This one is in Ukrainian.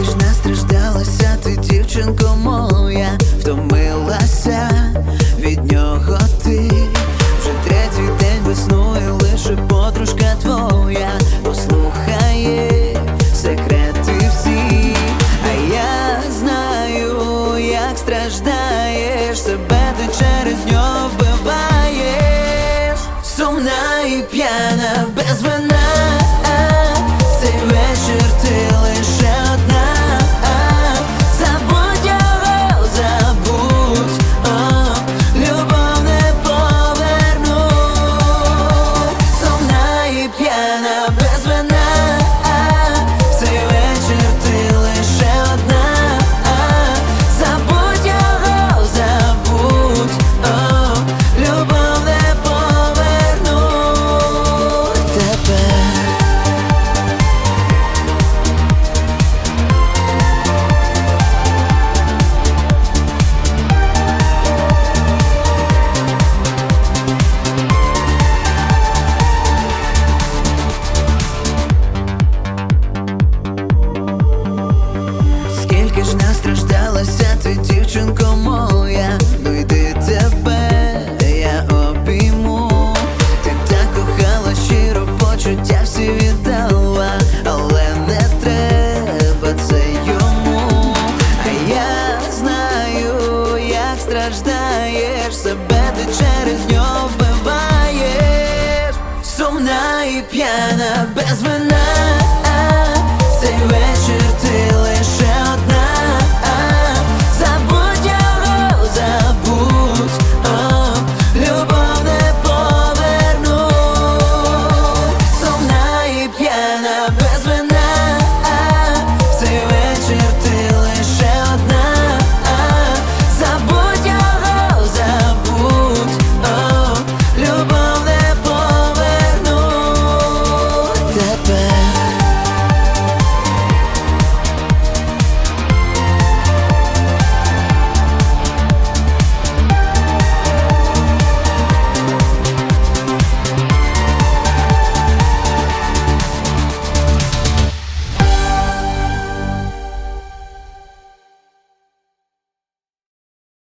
і ж настраждалася, ти, дівчинко моя, втомилася від нього. Ти, вже третій день веснує, лише подружка твоя, послухає секрети всі, а я знаю, як страждає. Страждаєш, себе ти через нього вбиваєш. Сумна і п'яна без вина.